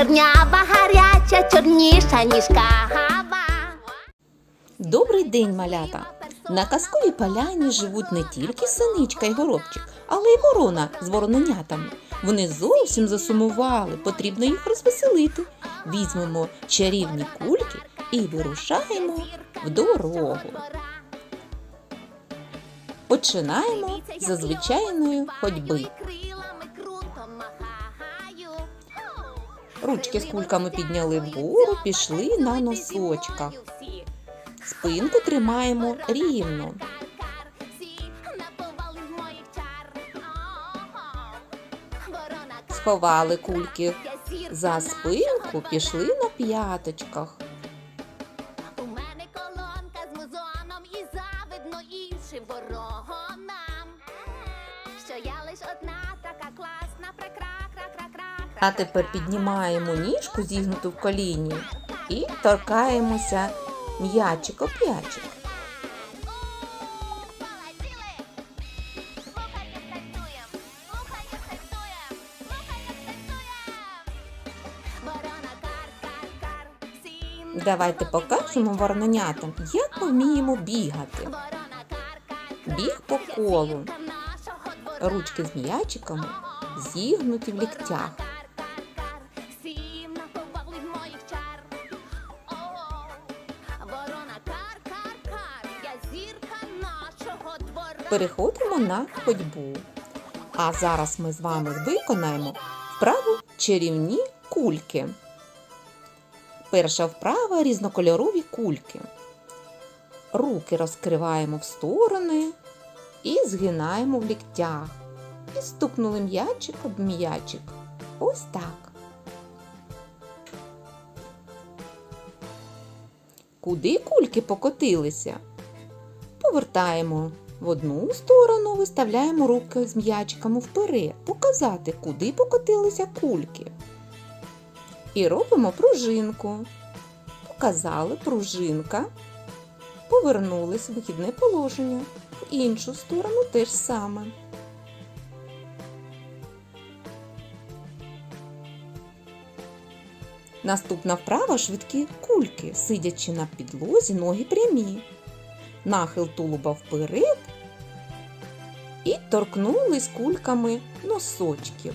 чорнява, гаряча, чорніша, ніж кава. Добрий день, малята! На казковій поляні живуть не тільки синичка й горобчик, але й ворона з вороненятами. Вони зовсім засумували, потрібно їх розвеселити. Візьмемо чарівні кульки і вирушаємо в дорогу. Починаємо з звичайної ходьби. Ручки з кульками підняли вгору, пішли на носочках. Спинку тримаємо рівно. Сховали кульки за спинку, пішли на п'яточках. А тепер піднімаємо ніжку зігнуту в коліні і торкаємося м'ячик кар-кар-кар, всім Давайте покажемо вороненятам, як ми вміємо бігати. Біг по колу. Ручки з м'ячиками зігнуті в ліктях. Переходимо на ходьбу. А зараз ми з вами виконаємо вправу чарівні кульки. Перша вправа різнокольорові кульки. Руки розкриваємо в сторони і згинаємо в ліктях. І стукнули м'ячик об м'ячик. Ось так. Куди кульки покотилися? Повертаємо в одну сторону, виставляємо руки з м'ячиками вперед, показати, куди покотилися кульки. І робимо пружинку. Показали пружинка. Повернулись в вихідне положення. В іншу сторону теж саме. Наступна вправа швидкі кульки, сидячи на підлозі, ноги прямі нахил тулуба вперед і торкнулись кульками носочків.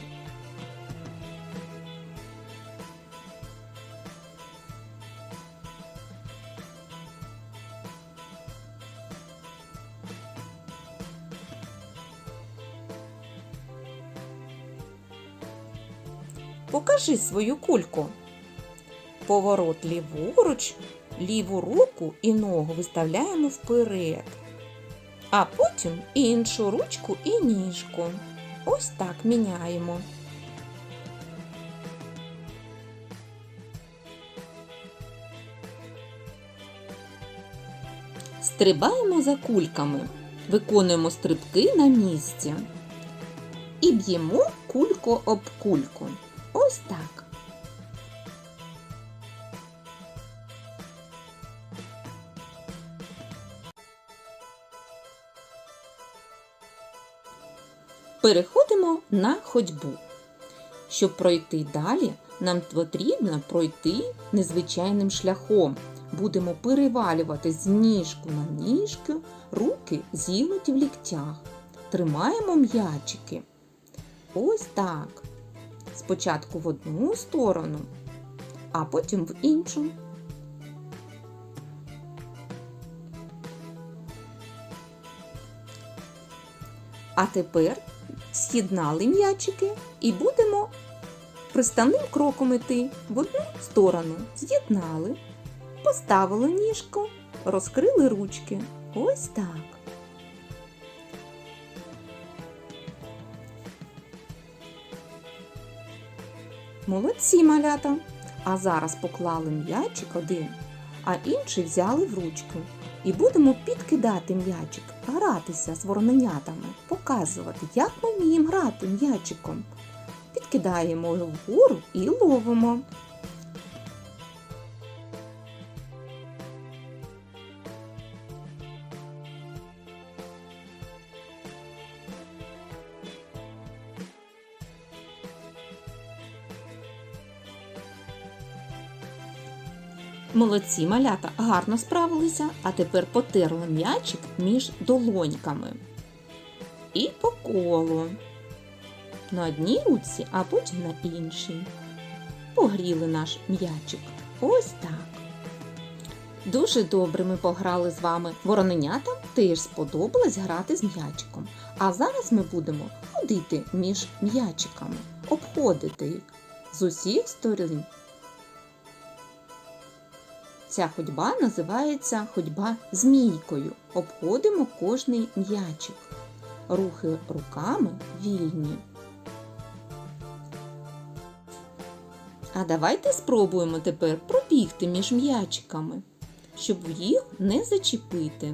Покажи свою кульку. Поворот ліворуч, ліву руку і ногу виставляємо вперед. А потім іншу ручку і ніжку. Ось так міняємо. Стрибаємо за кульками, виконуємо стрибки на місці і б'ємо кульку об кульку. Ось так. Переходимо на ходьбу. Щоб пройти далі, нам потрібно пройти незвичайним шляхом. Будемо перевалювати з ніжку на ніжку, руки зігнуті в ліктях. Тримаємо м'ячики. Ось так. Спочатку в одну сторону, а потім в іншу. А тепер з'єднали м'ячики і будемо приставним кроком іти в одну сторону. З'єднали, поставили ніжку, розкрили ручки. Ось так. Молодці малята. А зараз поклали м'ячик один, а інший взяли в ручку. І будемо підкидати м'ячик, гратися з вороненятами, показувати, як ми вміємо грати м'ячиком. Підкидаємо його вгору і ловимо. Молодці малята гарно справилися, а тепер потерли м'ячик між долоньками. І по колу. На одній руці, а потім на іншій. Погріли наш м'ячик. Ось так. Дуже добре ми пограли з вами. Вороненятам теж сподобалось грати з м'ячиком. А зараз ми будемо ходити між м'ячиками, обходити їх з усіх сторін. Ця ходьба називається ходьба змійкою. Обходимо кожний м'ячик. Рухи руками вільні. А давайте спробуємо тепер пробігти між м'ячиками, щоб їх не зачепити.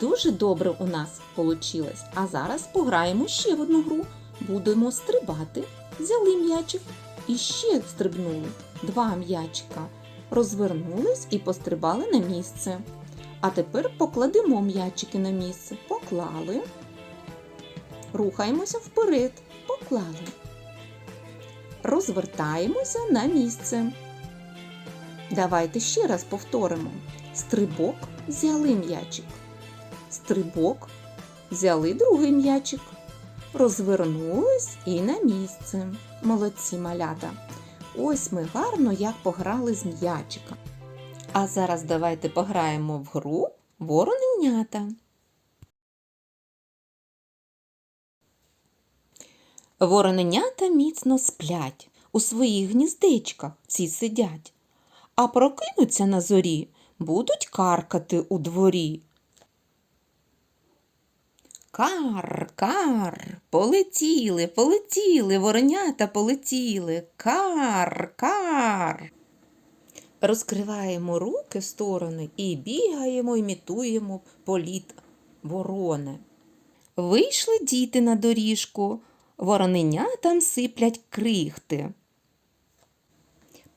Дуже добре у нас вийшло. А зараз пограємо ще в одну гру. Будемо стрибати. Взяли м'ячик і ще стрибнули. Два м'ячика. Розвернулись і пострибали на місце. А тепер покладемо м'ячики на місце. Поклали. Рухаємося вперед. Поклали. Розвертаємося на місце. Давайте ще раз повторимо. Стрибок взяли м'ячик. Стрибок взяли другий м'ячик. Розвернулись і на місце. Молодці малята. Ось ми гарно як пограли з м'ячиком. А зараз давайте пограємо в гру вороненята. Вороненята міцно сплять, у своїх гніздечках всі сидять, а прокинуться на зорі, будуть каркати у дворі. Кар, кар, полетіли, полетіли, воронята полетіли. Кар, кар. Розкриваємо руки в сторони і бігаємо, імітуємо політ ворони. Вийшли діти на доріжку, вороненятам сиплять крихти.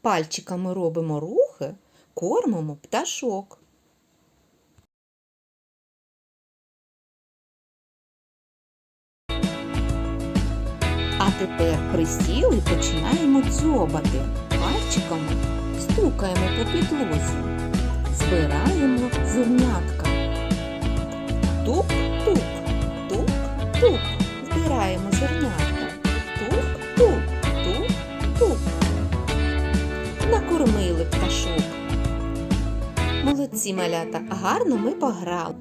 Пальчиками робимо рухи, кормимо пташок. Тепер присіли починаємо дзьобати. Пальчиками стукаємо по підлозі. Збираємо зернятка. Тук-тук, тук-тук. Збираємо зернятка. Тук-тук, тук-тук. Накормили пташок. Молодці малята, гарно ми пограли.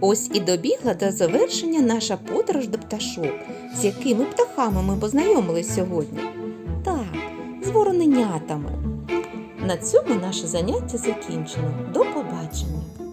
Ось і добігла до завершення наша подорож до пташок. З якими птахами ми познайомились сьогодні? Так, з вороненятами. На цьому наше заняття закінчено. До побачення!